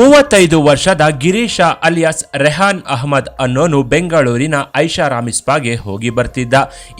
ಮೂವತ್ತೈದು ವರ್ಷದ ಗಿರೀಶ ಅಲಿಯಾಸ್ ರೆಹಾನ್ ಅಹಮದ್ ಅನ್ನೋನು ಬೆಂಗಳೂರಿನ ಐಷಾರಾಮಿ ಸ್ಪಾಗೆ ಹೋಗಿ ಬರ್ತಿದ್ದ.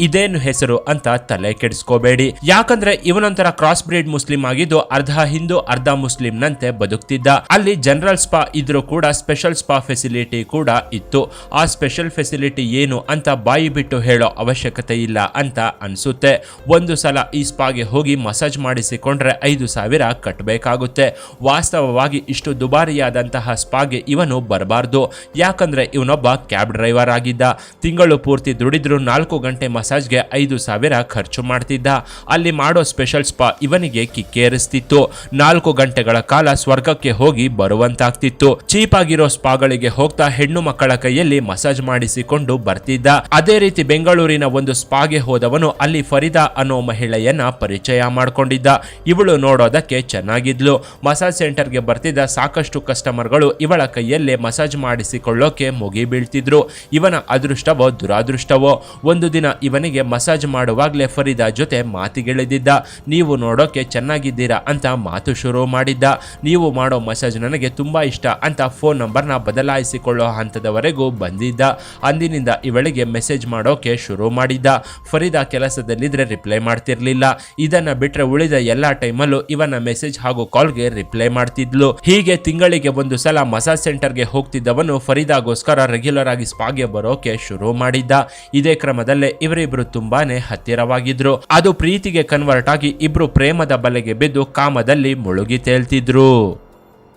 ಇದೇನು ಹೆಸರು ಅಂತ ತಲೆ ಕೆಡಿಸ್ಕೋಬೇಡಿ. ಯಾಕಂದ್ರೆ ಇವನೊಂಥರ ಕ್ರಾಸ್ ಬ್ರೀಡ್ ಮುಸ್ಲಿಂ ಆಗಿದ್ದು ಅರ್ಧ ಹಿಂದೂ, ಅರ್ಧ ಮುಸ್ಲಿಂನಂತೆ ಬದುಕ್ತಿದ್ದ. ಅಲ್ಲಿ ಜನರಲ್ ಸ್ಪಾ ಇದ್ರೂ ಕೂಡ ಸ್ಪೆಷಲ್ ಸ್ಪಾ ಫೆಸಿಲಿಟಿ ಕೂಡ ಇತ್ತು. ಆ ಸ್ಪೆಷಲ್ ಫೆಸಿಲಿಟಿ ಏನು ಅಂತ ಬಾಯಿ ಬಿಟ್ಟು ಹೇಳೋ ಅವಶ್ಯಕತೆ ಇಲ್ಲ ಅಂತ ಅನ್ಸುತ್ತೆ. ಒಂದು ಸಲ ಈ ಸ್ಪಾಗೆ ಹೋಗಿ ಮಸಾಜ್ ಮಾಡಿಸಿಕೊಂಡ್ರೆ ಐದು ಸಾವಿರ ಕಟ್ಟಬೇಕಾಗುತ್ತೆ ವಾಸ್ತವವಾಗಿ ಇಷ್ಟು ದುಬಾರಿಯಾದಂತಹ ಸ್ಪಾಗೆ ಇವನು ಬರಬಾರ್ದು. ಯಾಕಂದ್ರೆ ಇವನೊಬ್ಬ ಕ್ಯಾಬ್ ಡ್ರೈವರ್ ಆಗಿದ್ದ. ತಿಂಗಳು ಪೂರ್ತಿ ದುಡಿದ್ರು ನಾಲ್ಕು ಗಂಟೆ ಮಸಾಜ್ಗೆ ಐದು ಸಾವಿರ ಖರ್ಚು ಮಾಡ್ತಿದ್ದ. ಅಲ್ಲಿ ಮಾಡೋ ಸ್ಪೆಷಲ್ ಸ್ಪಾ ಇವನಿಗೆ ಕಿಕ್ಕೇರಿಸ್ತಿತ್ತು ನಾಲ್ಕು ಗಂಟೆಗಳ ಕಾಲ ಸ್ವರ್ಗಕ್ಕೆ ಹೋಗಿ ಬರುವಂತಾಗ್ತಿತ್ತು. ಚೀಪ್ ಆಗಿರೋ ಸ್ಪಾಗಳಿಗೆ ಹೋಗ್ತಾ ಹೆಣ್ಣು ಮಕ್ಕಳ ಕೈಯಲ್ಲಿ ಮಸಾಜ್ ಮಾಡಿಸಿಕೊಂಡು ಬರ್ತಿದ್ದ. ಅದೇ ರೀತಿ ಬೆಂಗಳೂರಿನ ಒಂದು ಸ್ಪಾಗೆ ಹೋದವನು ಅಲ್ಲಿ ಫರಿದಾ ಅನ್ನೋ ಮಹಿಳೆಯನ್ನ ಪರಿಚಯ ಮಾಡಿಕೊಂಡಿದ್ದ. ಇವಳು ನೋಡೋದಕ್ಕೆ ಚೆನ್ನಾಗಿದ್ಲು. ಮಸಾಜ್ ಸೆಂಟರ್ಗೆ ಬರ್ತಿದ್ದ ಸಾಕಷ್ಟು ಕಸ್ಟಮರ್ಗಳು ಇವಳ ಕೈಯಲ್ಲೇ ಮಸಾಜ್ ಮಾಡಿಸಿಕೊಳ್ಳೋಕೆ ಮುಗಿ ಬೀಳ್ತಿದ್ರು. ಇವನ ಅದೃಷ್ಟವೋ ದುರಾದೃಷ್ಟವೋ, ಒಂದು ದಿನ ಇವನಿಗೆ ಮಸಾಜ್ ಮಾಡುವಾಗಲೇ ಫರೀದಾ ಜೊತೆ ಮಾತಿಗೆಳೆದಿದ್ದ. ನೀವು ನೋಡೋಕೆ ಚೆನ್ನಾಗಿದ್ದೀರಾ ಅಂತ ಮಾತು ಶುರು ಮಾಡಿದ್ದ. ನೀವು ಮಾಡೋ ಮಸಾಜ್ ನನಗೆ ತುಂಬ ಇಷ್ಟ ಅಂತ ಫೋನ್ ನಂಬರ್ನ ಬದಲಾಯಿಸಿಕೊಳ್ಳೋ ಹಂತದವರೆಗೂ ಬಂದಿದ್ದ. ಅಂದಿನಿಂದ ಇವಳಿಗೆ ಮೆಸೇಜ್ ಮಾಡೋಕೆ ಶುರು ಮಾಡಿದ್ದ. ಫರೀದಾ ಕೆಲಸದಲ್ಲಿದ್ದರೆ ರಿಪ್ಲೈ ಮಾಡ್ತಿರ್ಲಿಲ್ಲ. ಇದನ್ನ ಬಿಟ್ಟರೆ ಉಳಿದ ಎಲ್ಲ ಟೈಮಲ್ಲೂ ಇವನ ಮೆಸೇಜ್ ಹಾಗೂ ಕಾಲ್ಗೆ ರಿಪ್ಲೈ ಮಾಡ್ತಿದ್ಲು. ಹೀಗೆ ತಿಂಗಳಿಗೆ ಒಂದು ಸಲ ಮಸಾಜ್ ಸೆಂಟರ್ಗೆ ಹೋಗ್ತಿದ್ದವನು ಫರೀದಾಗೋಸ್ಕರ ರೆಗ್ಯುಲರ್ ಆಗಿ ಸ್ಪಾಗೆ ಬರೋಕೆ ಶುರು ಮಾಡಿದ್ದ. ಇದೇ ಕ್ರಮದಲ್ಲೇ ಇವರಿಬ್ರು ತುಂಬಾನೇ ಹತ್ತಿರವಾಗಿದ್ರು. ಅದು ಪ್ರೀತಿಗೆ ಕನ್ವರ್ಟ್ ಆಗಿ ಇಬ್ರು ಪ್ರೇಮದ ಬಲೆಗೆ ಬಿದ್ದು ಕಾಮದಲ್ಲಿ ಮುಳುಗಿ ತೇಲ್ತಿದ್ರು.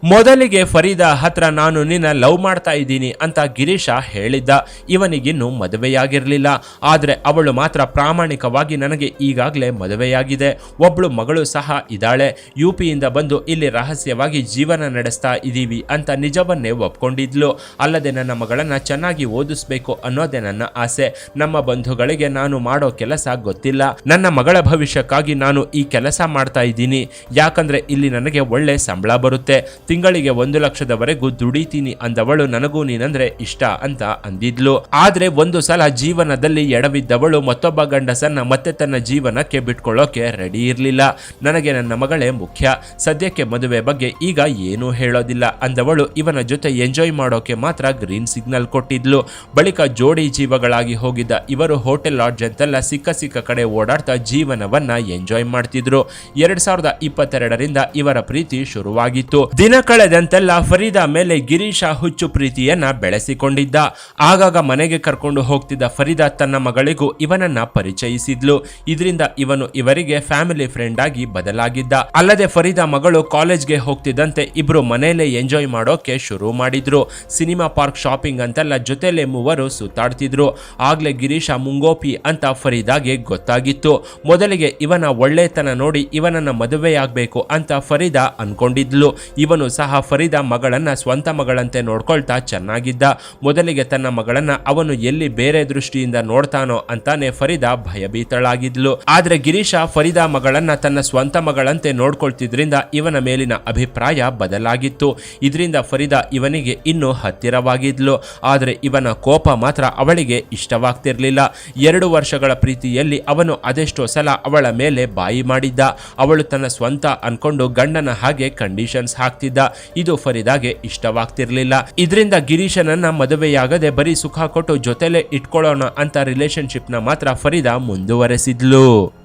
ಮೊದಲಿಗೆ ಫರೀದಾ, ಹತ್ರ ನಾನು ನಿನ್ನ ಲವ್ ಮಾಡ್ತಾ ಇದ್ದೀನಿ ಅಂತ ಗಿರೀಶ ಹೇಳಿದ್ದ. ಇವನಿಗಿನ್ನು ಮದುವೆಯಾಗಿರಲಿಲ್ಲ. ಆದರೆ ಅವಳು ಮಾತ್ರ ಪ್ರಾಮಾಣಿಕವಾಗಿ ನನಗೆ ಈಗಾಗಲೇ ಮದುವೆಯಾಗಿದೆ. ಒಬ್ಬಳು ಮಗಳು ಸಹ ಇದ್ದಾಳೆ. ಯು ಪಿಯಿಂದ ಬಂದು ಇಲ್ಲಿ ರಹಸ್ಯವಾಗಿ ಜೀವನ ನಡೆಸ್ತಾ ಇದ್ದೀವಿ ಅಂತ ನಿಜವನ್ನೇ ಒಪ್ಕೊಂಡಿದ್ಲು. ಅಲ್ಲದೆ ನನ್ನ ಮಗಳನ್ನು ಚೆನ್ನಾಗಿ ಓದಿಸ್ಬೇಕು ಅನ್ನೋದೇ ನನ್ನ ಆಸೆ. ನಮ್ಮ ಬಂಧುಗಳಿಗೆ ನಾನು ಮಾಡೋ ಕೆಲಸ ಗೊತ್ತಿಲ್ಲ. ನನ್ನ ಮಗಳ ಭವಿಷ್ಯಕ್ಕಾಗಿ ನಾನು ಈ ಕೆಲಸ ಮಾಡ್ತಾ ಇದ್ದೀನಿ. ಯಾಕಂದ್ರೆ ಇಲ್ಲಿ ನನಗೆ ಒಳ್ಳೆ ಸಂಬಳ ಬರುತ್ತೆ. ತಿಂಗಳಿಗೆ ಒಂದು ಲಕ್ಷದವರೆಗೂ ದುಡಿತೀನಿ ಅಂದವಳು, ನನಗೂ ನೀನಂದ್ರೆ ಇಷ್ಟ ಅಂತ ಅಂದಿದ್ಲು. ಆದ್ರೆ ಒಂದು ಸಲ ಜೀವನದಲ್ಲಿ ಎಡವಿದ್ದವಳು, ಮತ್ತೊಬ್ಬ ಗಂಡಸನ್ನ ಮತ್ತೆ ತನ್ನ ಜೀವನಕ್ಕೆ ಬಿಟ್ಕೊಳ್ಳೋಕೆ ರೆಡಿ ಇರಲಿಲ್ಲ. ನನಗೆ ನನ್ನ ಮಗಳೇ ಮುಖ್ಯ, ಸದ್ಯಕ್ಕೆ ಮದುವೆ ಬಗ್ಗೆ ಈಗ ಏನೂ ಹೇಳೋದಿಲ್ಲ ಅಂದವಳು, ಇವನ ಜೊತೆ ಎಂಜಾಯ್ ಮಾಡೋಕೆ ಮಾತ್ರ ಗ್ರೀನ್ ಸಿಗ್ನಲ್ ಕೊಟ್ಟಿದ್ಲು. ಬಳಿಕ ಜೋಡಿ ಜೀವಗಳಾಗಿ ಹೋಗಿದ್ದ ಇವರು ಹೋಟೆಲ್ ಲಾಡ್ಜ್ ಅಂತೆಲ್ಲ ಸಿಕ್ಕ ಸಿಕ್ಕ ಕಡೆ ಓಡಾಡ್ತಾ ಜೀವನವನ್ನ ಎಂಜಾಯ್ ಮಾಡ್ತಿದ್ರು. ಎರಡ್ ಸಾವಿರದ ಇಪ್ಪತ್ತೆರಡರಿಂದ ಇವರ ಪ್ರೀತಿ ಶುರುವಾಗಿತ್ತು. ದಿನ ಕಳೆದಂತೆಲ್ಲ ಫರೀದಾ ಮೇಲೆ ಗಿರೀಶ ಹುಚ್ಚು ಪ್ರೀತಿಯನ್ನ ಬೆಳೆಸಿಕೊಂಡಿದ್ದ. ಆಗಾಗ ಮನೆಗೆ ಕರ್ಕೊಂಡು ಹೋಗ್ತಿದ್ದ ಫರೀದಾ ತನ್ನ ಮಗಳಿಗೂ ಇವನನ್ನ ಪರಿಚಯಿಸಿದ್ಲು. ಇದರಿಂದ ಇವನು ಇವರಿಗೆ ಫ್ಯಾಮಿಲಿ ಫ್ರೆಂಡ್ ಆಗಿ ಬದಲಾಗಿದ್ದ. ಅಲ್ಲದೆ ಫರೀದಾ ಮಗಳು ಕಾಲೇಜ್ಗೆ ಹೋಗ್ತಿದ್ದಂತೆ ಇಬ್ರು ಮನೆಯಲ್ಲೇ ಎಂಜಾಯ್ ಮಾಡೋಕೆ ಶುರು ಮಾಡಿದ್ರು. ಸಿನಿಮಾ ಪಾರ್ಕ್ ಶಾಪಿಂಗ್ ಅಂತೆಲ್ಲ ಜೊತೆಲೆ ಮೂವರು ಸುತ್ತಾಡ್ತಿದ್ರು. ಆಗ್ಲೇ ಗಿರೀಶ ಮುಂಗೋಪಿ ಅಂತ ಫರೀದಾಗೆ ಗೊತ್ತಾಗಿತ್ತು. ಮೊದಲಿಗೆ ಇವನ ಒಳ್ಳೆತನ ನೋಡಿ ಇವನನ್ನ ಮದುವೆಯಾಗಬೇಕು ಅಂತ ಫರೀದಾ ಅನ್ಕೊಂಡಿದ್ಲು. ಇವನು ಸಹ ಫರೀದ ಮಗಳನ್ನ ಸ್ವಂತ ಮಗಳಂತೆ ನೋಡ್ಕೊಳ್ತಾ ಚೆನ್ನಾಗಿದ್ದ. ಮೊದಲಿಗೆ ತನ್ನ ಮಗಳನ್ನ ಅವನು ಎಲ್ಲಿ ಬೇರೆ ದೃಷ್ಟಿಯಿಂದ ನೋಡ್ತಾನೋ ಅಂತಾನೆ ಫರೀದಾ ಭಯಭೀತಳಾಗಿದ್ಲು. ಆದ್ರೆ ಗಿರೀಶ ಫರೀದಾ ಮಗಳನ್ನ ತನ್ನ ಸ್ವಂತ ಮಗಳಂತೆ ನೋಡ್ಕೊಳ್ತಿದ್ರಿಂದ ಇವನ ಮೇಲಿನ ಅಭಿಪ್ರಾಯ ಬದಲಾಗಿತ್ತು. ಇದರಿಂದ ಫರೀದಾ ಇವನಿಗೆ ಇನ್ನೂ ಹತ್ತಿರವಾಗಿದ್ಲು. ಆದರೆ ಇವನ ಕೋಪ ಮಾತ್ರ ಅವಳಿಗೆ ಇಷ್ಟವಾಗ್ತಿರ್ಲಿಲ್ಲ. ಎರಡು ವರ್ಷಗಳ ಪ್ರೀತಿಯಲ್ಲಿ ಅವನು ಅದೆಷ್ಟೋ ಸಲ ಅವಳ ಮೇಲೆ ಬಾಯಿ ಮಾಡಿದ್ದ. ಅವಳು ತನ್ನ ಸ್ವಂತ ಅನ್ಕೊಂಡು ಗಂಡನ ಹಾಗೆ ಕಂಡೀಷನ್ಸ್ ಹಾಕ್ತಿದ್ದ. ಇದು ಫರೀದಾಗೆ ಇಷ್ಟವಾಗ್ತಿರ್ಲಿಲ್ಲ. ಇದರಿಂದ ಗಿರೀಶನನ್ನ ಮದುವೆಯಾಗದೆ ಬರೀ ಸುಖ ಕೊಟ್ಟು ಜೊತೆಲೆ ಇಟ್ಕೊಳ್ಳೋಣ ಅಂತ ರಿಲೇಶನ್ಶಿಪ್ನ ಮಾತ್ರ ಫರೀದಾ ಮುಂದುವರೆಸಿದ್ಲು.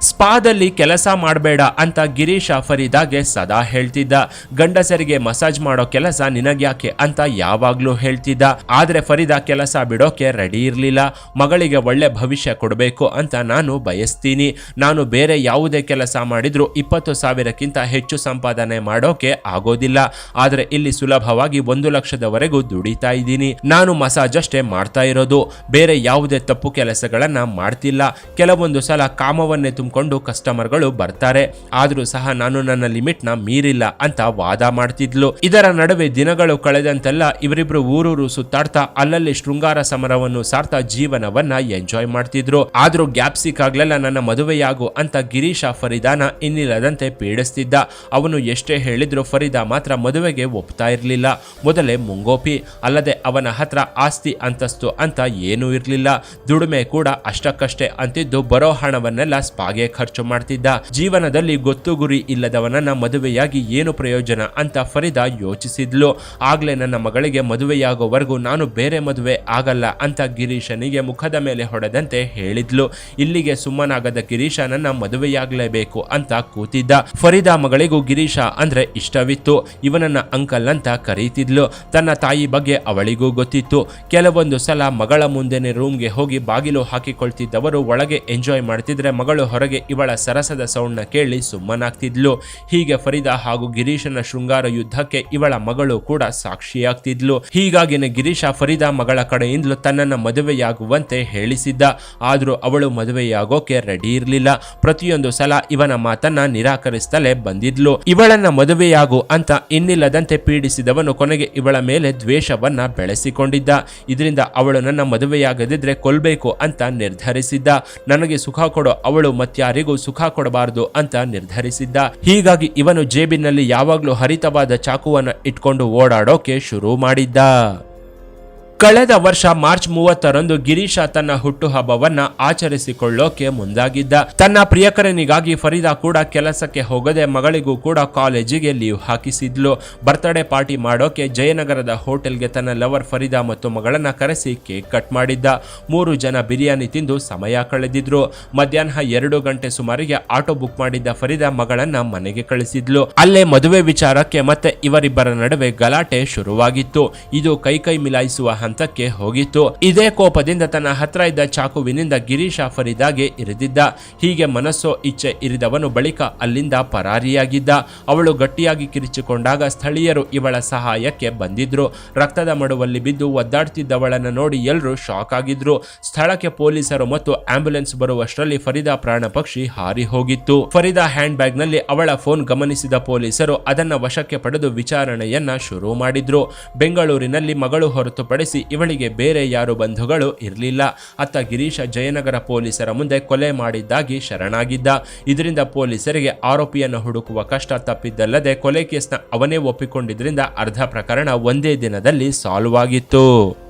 ಸ್ಪಾದಲ್ಲಿ ಕೆಲಸ ಮಾಡಬೇಡ ಅಂತ ಗಿರೀಶ ಫರೀದಾಗೆ ಸದಾ ಹೇಳ್ತಿದ್ದ. ಗಂಡಸರಿಗೆ ಮಸಾಜ್ ಮಾಡೋ ಕೆಲಸ ನಿನಗ್ಯಾಕೆ ಅಂತ ಯಾವಾಗ್ಲೂ ಹೇಳ್ತಿದ್ದ. ಆದ್ರೆ ಫರೀದಾ ಕೆಲಸ ಬಿಡೋಕೆ ರೆಡಿ ಇರಲಿಲ್ಲ. ಮಗಳಿಗೆ ಒಳ್ಳೆ ಭವಿಷ್ಯ ಕೊಡಬೇಕು ಅಂತ ನಾನು ಬಯಸ್ತೀನಿ. ನಾನು ಬೇರೆ ಯಾವುದೇ ಕೆಲಸ ಮಾಡಿದ್ರು ಇಪ್ಪತ್ತು ಸಾವಿರಕ್ಕಿಂತ ಹೆಚ್ಚು ಸಂಪಾದನೆ ಮಾಡೋಕೆ ಆಗೋದಿಲ್ಲ. ಆದ್ರೆ ಇಲ್ಲಿ ಸುಲಭವಾಗಿ ಒಂದು ಲಕ್ಷದವರೆಗೂ ದುಡಿತಾ ಇದ್ದೀನಿ. ನಾನು ಮಸಾಜ್ ಅಷ್ಟೇ ಮಾಡ್ತಾ ಇರೋದು. ಬೇರೆ ಯಾವುದೇ ತಪ್ಪು ಕೆಲಸಗಳನ್ನ ಮಾಡ್ತಿಲ್ಲ. ಕೆಲವೊಂದು ಸಲ ಕಾಮವನ್ನೇ ತುಂಬಿಕೊಂಡು ಕಸ್ಟಮರ್ಗಳು ಬರ್ತಾರೆ. ಆದ್ರೂ ಸಹ ನಾನು ನನ್ನ ಲಿಮಿಟ್ನ ಮೀರಿಲ್ಲ ಅಂತ ವಾದ ಮಾಡ್ತಿದ್ಲು. ಇದರ ನಡುವೆ ದಿನಗಳು ಕಳೆದಂತೆಲ್ಲ ಇವರಿಬ್ರು ಊರೂರು ಸುತ್ತಾಡ್ತಾ ಅಲ್ಲಲ್ಲಿ ಶೃಂಗಾರ ಸಮರವನ್ನು ಸಾರ್ತಾ ಜೀವನವನ್ನ ಎಂಜಾಯ್ ಮಾಡ್ತಿದ್ರು. ಆದ್ರೂ ಗ್ಯಾಪ್ ಸಿಕ್ಕಾಗ್ಲೆಲ್ಲ ನನ್ನ ಮದುವೆಯಾಗು ಅಂತ ಗಿರೀಶ ಫರಿದಾನ ಇನ್ನಿಲ್ಲದಂತೆ ಪೀಡಿಸ್ತಿದ್ದ. ಅವನು ಎಷ್ಟೇ ಹೇಳಿದ್ರು ಫರೀದಾ ಮಾತ್ರ ಮದುವೆಗೆ ಒಪ್ತಾ ಇರಲಿಲ್ಲ. ಮೊದಲೇ ಮುಂಗೋಪಿ, ಅಲ್ಲದೆ ಅವನ ಹತ್ರ ಆಸ್ತಿ ಅಂತಸ್ತು ಅಂತ ಏನೂ ಇರಲಿಲ್ಲ. ದುಡಿಮೆ ಕೂಡ ಅಷ್ಟಕ್ಕಷ್ಟೇ ಅಂತಿದ್ದು ಬರೋ ಹಣವನ್ನೆಲ್ಲ ಸ್ಪಾಗೆ ಹಾಗೆ ಖರ್ಚು ಮಾಡ್ತಿದ್ದ. ಜೀವನದಲ್ಲಿ ಗೊತ್ತು ಗುರಿ ಇಲ್ಲದವನನ್ನ ಮದುವೆಯಾಗಿ ಏನು ಪ್ರಯೋಜನ ಅಂತ ಫರೀದಾ ಯೋಚಿಸಿದ್ಲು. ಆಗ್ಲೇ ನನ್ನ ಮಗಳಿಗೆ ಮದುವೆಯಾಗೋವರೆಗೂ ನಾನು ಬೇರೆ ಮದುವೆ ಆಗಲ್ಲ ಅಂತ ಗಿರೀಶನಿಗೆ ಮುಖದ ಮೇಲೆ ಹೊಡೆದಂತೆ ಹೇಳಿದ್ಲು. ಇಲ್ಲಿಗೆ ಸುಮ್ಮನಾಗದ ಗಿರೀಶ ನನ್ನ ಮದುವೆಯಾಗಲೇಬೇಕು ಅಂತ ಕೂತಿದ್ದ. ಫರೀದಾ ಮಗಳಿಗೂ ಗಿರೀಶ ಅಂದ್ರೆ ಇಷ್ಟವಿತ್ತು. ಇವನನ್ನ ಅಂಕಲ್ ಅಂತ ಕರೀತಿದ್ಲು. ತನ್ನ ತಾಯಿ ಬಗ್ಗೆ ಅವಳಿಗೂ ಗೊತ್ತಿತ್ತು. ಕೆಲವೊಂದು ಸಲ ಮಗಳ ಮುಂದೆನೆ ರೂಮ್ಗೆ ಹೋಗಿ ಬಾಗಿಲು ಹಾಕಿಕೊಳ್ತಿದ್ದವರು ಒಳಗೆ ಎಂಜಾಯ್ ಮಾಡ್ತಿದ್ರೆ ಮಗಳು ಹೊರಗೆ ಇವಳ ಸರಸದ ಸೌಂಡ್ನ ಕೇಳಿ ಸುಮ್ಮನಾಗ್ತಿದ್ಲು. ಹೀಗೆ ಫರೀದಾ ಹಾಗೂ ಗಿರೀಶನ ಶೃಂಗಾರ ಯುದ್ಧಕ್ಕೆ ಇವಳ ಮಗಳು ಕೂಡ ಸಾಕ್ಷಿಯಾಗ್ತಿದ್ಲು. ಹೀಗಾಗಿನೇ ಗಿರೀಶ ಫರೀದಾ ಮಗಳ ಕಡೆಯಿಂದಲೂ ತನ್ನನ್ನ ಮದುವೆಯಾಗುವಂತೆ ಹೇಳಿಸಿದ್ದ. ಆದರೂ ಅವಳು ಮದುವೆಯಾಗೋಕೆ ರೆಡಿ ಇರಲಿಲ್ಲ. ಪ್ರತಿಯೊಂದು ಸಲ ಇವನ ಮಾತನ್ನ ನಿರಾಕರಿಸ್ತಲೇ ಬಂದಿದ್ಲು. ಇವಳನ್ನ ಮದುವೆಯಾಗು ಅಂತ ಇನ್ನಿಲ್ಲದಂತೆ ಪೀಡಿಸಿದವನು ಕೊನೆಗೆ ಇವಳ ಮೇಲೆ ದ್ವೇಷವನ್ನ ಬೆಳೆಸಿಕೊಂಡಿದ್ದ. ಇದರಿಂದ ಅವಳು ನನ್ನ ಮದುವೆಯಾಗದಿದ್ರೆ ಕೊಲ್ಬೇಕು ಅಂತ ನಿರ್ಧರಿಸಿದ್ದ. ನನಗೆ ಸುಖ ಕೊಡೋ ಅವಳು ಮತ್ಯಾರಿಗೂ ಸುಖ ಕೊಡಬಾರದು ಅಂತ ನಿರ್ಧರಿಸಿದ್ದ. ಹೀಗಾಗಿ ಇವನು ಜೇಬಿನಲ್ಲಿ ಯಾವಾಗ್ಲೂ ಹರಿತವಾದ ಚಾಕುವನ್ನ ಇಟ್ಕೊಂಡು ಓಡಾಡೋಕೆ ಶುರು ಮಾಡಿದ್ದ. ಕಳೆದ ವರ್ಷ ಮಾರ್ಚ್ ಮೂವತ್ತರಂದು ಗಿರೀಶ ತನ್ನ ಹುಟ್ಟುಹಬ್ಬವನ್ನ ಆಚರಿಸಿಕೊಳ್ಳೋಕೆ ಮುಂದಾಗಿದ್ದ. ತನ್ನ ಪ್ರಿಯಕರನಿಗಾಗಿ ಫರೀದಾ ಕೂಡ ಕೆಲಸಕ್ಕೆ ಹೋಗದೆ ಮಗಳಿಗೂ ಕೂಡ ಕಾಲೇಜಿಗೆ ಲೀವ್ ಹಾಕಿಸಿದ್ಲು. ಬರ್ತ್ಡೇ ಪಾರ್ಟಿ ಮಾಡೋಕೆ ಜಯನಗರದ ಹೋಟೆಲ್ಗೆ ತನ್ನ ಲವರ್ ಫರೀದಾ ಮತ್ತು ಮಗಳನ್ನ ಕರೆಸಿ ಕೇಕ್ ಕಟ್ ಮಾಡಿದ್ದ. ಮೂರು ಜನ ಬಿರಿಯಾನಿ ತಿಂದು ಸಮಯ ಕಳೆದಿದ್ರು. ಮಧ್ಯಾಹ್ನ ಎರಡು ಗಂಟೆ ಸುಮಾರಿಗೆ ಆಟೋ ಬುಕ್ ಮಾಡಿದ್ದ ಫರೀದಾ ಮಗಳನ್ನ ಮನೆಗೆ ಕಳಿಸಿದ್ಲು. ಅಲ್ಲೇ ಮದುವೆ ವಿಚಾರಕ್ಕೆ ಮತ್ತೆ ಇವರಿಬ್ಬರ ನಡುವೆ ಗಲಾಟೆ ಶುರುವಾಗಿತ್ತು. ಇದು ಕೈ ಕೈ ಮಿಲಾಯಿಸುವ ಹಂತಕ್ಕೆ ಹೋಗಿತ್ತು. ಇದೇ ಕೋಪದಿಂದ ತನ್ನ ಹತ್ರ ಇದ್ದ ಚಾಕುವಿನಿಂದ ಗಿರೀಶ ಫರೀದಾಗೆ ಇರಿದಿದ್ದ. ಹೀಗೆ ಮನಸ್ಸೋ ಇಚ್ಛೆ ಇರಿದವನು ಬಳಿಕ ಅಲ್ಲಿಂದ ಪರಾರಿಯಾಗಿದ್ದ. ಅವಳು ಗಟ್ಟಿಯಾಗಿ ಕಿರಿಚಿಕೊಂಡಾಗ ಸ್ಥಳೀಯರು ಇವಳ ಸಹಾಯಕ್ಕೆ ಬಂದಿದ್ರು. ರಕ್ತದ ಮಡುವಲ್ಲಿ ಬಿದ್ದು ಒದ್ದಾಡ್ತಿದ್ದವಳನ್ನು ನೋಡಿ ಎಲ್ಲರೂ ಶಾಕ್ ಆಗಿದ್ರು. ಸ್ಥಳಕ್ಕೆ ಪೊಲೀಸರು ಮತ್ತು ಆಂಬ್ಯುಲೆನ್ಸ್ ಬರುವಷ್ಟರಲ್ಲಿ ಫರೀದಾ ಪ್ರಾಣ ಪಕ್ಷಿ ಹಾರಿ ಹೋಗಿತ್ತು. ಫರೀದಾ ಹ್ಯಾಂಡ್ ಬ್ಯಾಗ್ನಲ್ಲಿ ಅವಳ ಫೋನ್ ಗಮನಿಸಿದ ಪೊಲೀಸರು ಅದನ್ನ ವಶಕ್ಕೆ ಪಡೆದು ವಿಚಾರಣೆಯನ್ನ ಶುರು ಮಾಡಿದ್ರು. ಬೆಂಗಳೂರಿನಲ್ಲಿ ಮಗಳು ಹೊರತುಪಡಿಸಿ ಇವಳಿಗೆ ಬೇರೆ ಯಾರು ಬಂಧುಗಳು ಇರಲಿಲ್ಲ. ಅತ್ತ ಗಿರೀಶ ಜಯನಗರ ಪೊಲೀಸರ ಮುಂದೆ ಕೊಲೆ ಮಾಡಿದ್ದಾಗಿ ಶರಣಾಗಿದ್ದ. ಇದರಿಂದ ಪೊಲೀಸರಿಗೆ ಆರೋಪಿಯನ್ನು ಹುಡುಕುವ ಕಷ್ಟ ತಪ್ಪಿದ್ದಲ್ಲದೆ ಕೊಲೆ ಕೇಸ್ನ ಅವನೇ ಒಪ್ಪಿಕೊಂಡಿದ್ದರಿಂದ ಅರ್ಧ ಪ್ರಕರಣ ಒಂದೇ ದಿನದಲ್ಲಿ ಸಾಲ್ವ್ ಆಗಿತ್ತು.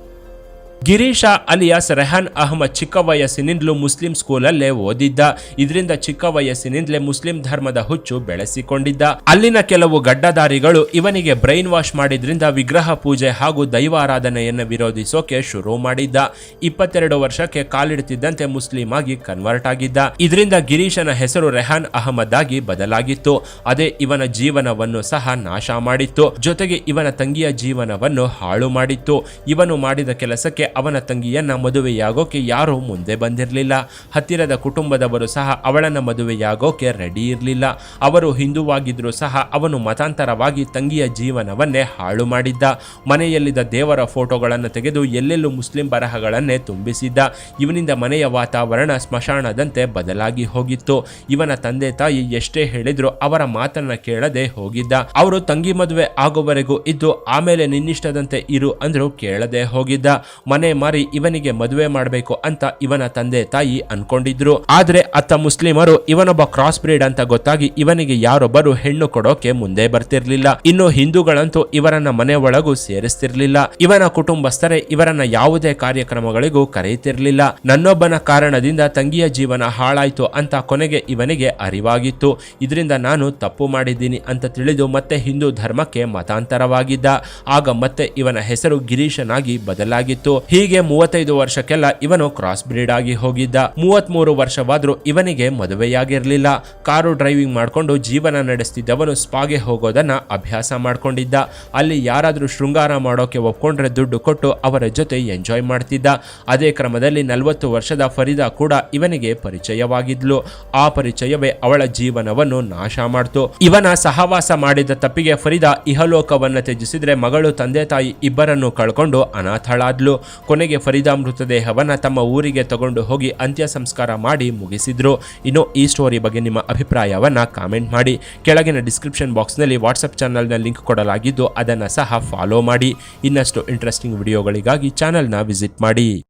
ಗಿರೀಶ ಅಲಿಯಾಸ್ ರೆಹಾನ್ ಅಹಮದ್ ಚಿಕ್ಕ ವಯಸ್ಸಿನಿಂದಲೂ ಮುಸ್ಲಿಂ ಸ್ಕೂಲಲ್ಲೇ ಓದಿದ್ದ. ಇದರಿಂದ ಚಿಕ್ಕ ವಯಸ್ಸಿನಿಂದಲೇ ಮುಸ್ಲಿಂ ಧರ್ಮದ ಹುಚ್ಚು ಬೆಳೆಸಿಕೊಂಡಿದ್ದ. ಅಲ್ಲಿನ ಕೆಲವು ಗಡ್ಡದಾರಿಗಳು ಇವನಿಗೆ ಬ್ರೈನ್ ವಾಶ್ ಮಾಡಿದ್ರಿಂದ ವಿಗ್ರಹ ಪೂಜೆ ಹಾಗೂ ದೈವಾರಾಧನೆಯನ್ನು ವಿರೋಧಿಸೋಕೆ ಶುರು ಮಾಡಿದ್ದ. ಇಪ್ಪತ್ತೆರಡು ವರ್ಷಕ್ಕೆ ಕಾಲಿಡುತ್ತಿದ್ದಂತೆ ಮುಸ್ಲಿಂ ಆಗಿ ಕನ್ವರ್ಟ್ ಆಗಿದ್ದ. ಇದರಿಂದ ಗಿರೀಶನ ಹೆಸರು ರೆಹಾನ್ ಅಹಮದ್ ಆಗಿ ಬದಲಾಗಿತ್ತು. ಅದೇ ಇವನ ಜೀವನವನ್ನು ಸಹ ನಾಶ ಮಾಡಿತ್ತು. ಜೊತೆಗೆ ಇವನ ತಂಗಿಯ ಜೀವನವನ್ನು ಹಾಳು ಮಾಡಿತ್ತು. ಇವನು ಮಾಡಿದ ಕೆಲಸಕ್ಕೆ ಅವನ ತಂಗಿಯನ್ನ ಮದುವೆಯಾಗೋಕೆ ಯಾರೂ ಮುಂದೆ ಬಂದಿರಲಿಲ್ಲ. ಹತ್ತಿರದ ಕುಟುಂಬದವರು ಸಹ ಅವಳನ್ನ ಮದುವೆಯಾಗೋಕೆ ರೆಡಿ ಇರಲಿಲ್ಲ. ಅವರು ಹಿಂದುವಾಗಿದ್ರೂ ಸಹ ಅವನು ಮತಾಂತರವಾಗಿ ತಂಗಿಯ ಜೀವನವನ್ನೇ ಹಾಳು ಮಾಡಿದ್ದ. ಮನೆಯಲ್ಲಿದ್ದ ದೇವರ ಫೋಟೋಗಳನ್ನು ತೆಗೆದು ಎಲ್ಲೆಲ್ಲೂ ಮುಸ್ಲಿಂ ಬರಹಗಳನ್ನೇ ತುಂಬಿಸಿದ್ದ. ಇವನಿಂದ ಮನೆಯ ವಾತಾವರಣ ಸ್ಮಶಾನದಂತೆ ಬದಲಾಗಿ ಹೋಗಿತ್ತು. ಇವನ ತಂದೆ ತಾಯಿ ಎಷ್ಟೇ ಹೇಳಿದ್ರು ಅವರ ಮಾತನ್ನ ಕೇಳದೆ ಹೋಗಿದ್ದ. ಅವರು ತಂಗಿ ಮದುವೆ ಆಗೋವರೆಗೂ ಇದ್ದು, ಆಮೇಲೆ ನಿನ್ನಿಷ್ಟದಂತೆ ಇರು ಅಂದ್ರು ಕೇಳದೆ ಹೋಗಿದ್ದ. ಮನೆ ಮಾರಿ ಇವನಿಗೆ ಮದುವೆ ಮಾಡಬೇಕು ಅಂತ ಇವನ ತಂದೆ ತಾಯಿ ಅನ್ಕೊಂಡಿದ್ರು. ಆದ್ರೆ ಅತ್ತ ಮುಸ್ಲಿಮರು ಇವನೊಬ್ಬ ಕ್ರಾಸ್ ಬ್ರೀಡ್ ಅಂತ ಗೊತ್ತಾಗಿ ಇವನಿಗೆ ಯಾರೊಬ್ಬರು ಹೆಣ್ಣು ಕೊಡೋಕೆ ಮುಂದೆ ಬರ್ತಿರ್ಲಿಲ್ಲ. ಇನ್ನು ಹಿಂದೂಗಳಂತೂ ಇವರನ್ನ ಮನೆ ಒಳಗೂ ಸೇರಿಸ್ತಿರ್ಲಿಲ್ಲ. ಇವನ ಕುಟುಂಬಸ್ಥರೇ ಇವರನ್ನ ಯಾವುದೇ ಕಾರ್ಯಕ್ರಮಗಳಿಗೂ ಕರೆಯುತ್ತಿರ್ಲಿಲ್ಲ. ನನ್ನೊಬ್ಬನ ಕಾರಣದಿಂದ ತಂಗಿಯ ಜೀವನ ಹಾಳಾಯ್ತು ಅಂತ ಕೊನೆಗೆ ಇವನಿಗೆ ಅರಿವಾಗಿತ್ತು. ಇದರಿಂದ ನಾನು ತಪ್ಪು ಮಾಡಿದ್ದೀನಿ ಅಂತ ತಿಳಿದು ಮತ್ತೆ ಹಿಂದೂ ಧರ್ಮಕ್ಕೆ ಮತಾಂತರವಾಗಿದ್ದ. ಆಗ ಮತ್ತೆ ಇವನ ಹೆಸರು ಗಿರೀಶನಾಗಿ ಬದಲಾಗಿತ್ತು. ಹೀಗೆ ಮೂವತ್ತೈದು ವರ್ಷಕ್ಕೆಲ್ಲ ಇವನು ಕ್ರಾಸ್ ಬ್ರೀಡ್ ಆಗಿ ಹೋಗಿದ್ದ. ಮೂವತ್ಮೂರು ವರ್ಷವಾದ್ರೂ ಇವನಿಗೆ ಮದುವೆಯಾಗಿರ್ಲಿಲ್ಲ. ಕಾರು ಡ್ರೈವಿಂಗ್ ಮಾಡಿಕೊಂಡು ಜೀವನ ನಡೆಸ್ತಿದ್ದವನು ಸ್ಪಾಗೆ ಹೋಗೋದನ್ನ ಅಭ್ಯಾಸ ಮಾಡ್ಕೊಂಡಿದ್ದ. ಅಲ್ಲಿ ಯಾರಾದರೂ ಶೃಂಗಾರ ಮಾಡೋಕೆ ಒಪ್ಕೊಂಡ್ರೆ ದುಡ್ಡು ಕೊಟ್ಟು ಅವರ ಜೊತೆ ಎಂಜಾಯ್ ಮಾಡ್ತಿದ್ದ. ಅದೇ ಕ್ರಮದಲ್ಲಿ ನಲವತ್ತು ವರ್ಷದ ಫರೀದಾ ಕೂಡ ಇವನಿಗೆ ಪರಿಚಯವಾಗಿದ್ಲು. ಆ ಪರಿಚಯವೇ ಅವಳ ಜೀವನವನ್ನು ನಾಶ ಮಾಡ್ತು. ಇವನ ಸಹವಾಸ ಮಾಡಿದ ತಪ್ಪಿಗೆ ಫರೀದಾ ಇಹಲೋಕವನ್ನ ತ್ಯಜಿಸಿದ್ರೆ ಮಗಳು ತಂದೆ ತಾಯಿ ಇಬ್ಬರನ್ನು ಕಳ್ಕೊಂಡು ಅನಾಥಳಾದ್ಲು. ಕೊನೆಗೆ ಫರೀದಾ ಮೃತದೇಹವನ್ನು ತಮ್ಮ ಊರಿಗೆ ತಗೊಂಡು ಹೋಗಿ ಅಂತ್ಯ ಸಂಸ್ಕಾರ ಮಾಡಿ ಮುಗಿಸಿದ್ರು. ಇನ್ನು ಈ ಸ್ಟೋರಿ ಬಗ್ಗೆ ನಿಮ್ಮ ಅಭಿಪ್ರಾಯವನ್ನ ಕಾಮೆಂಟ್ ಮಾಡಿ. ಕೆಳಗಿನ ಡಿಸ್ಕ್ರಿಪ್ಷನ್ ಬಾಕ್ಸ್ನಲ್ಲಿ ವಾಟ್ಸಪ್ ಚಾನಲ್ನ ಲಿಂಕ್ ಕೊಡಲಾಗಿದ್ದು ಅದನ್ನು ಸಹ ಫಾಲೋ ಮಾಡಿ. ಇನ್ನಷ್ಟು ಇಂಟ್ರೆಸ್ಟಿಂಗ್ ವಿಡಿಯೋಗಳಿಗಾಗಿ ಚಾನಲ್ನ ವಿಸಿಟ್ ಮಾಡಿ.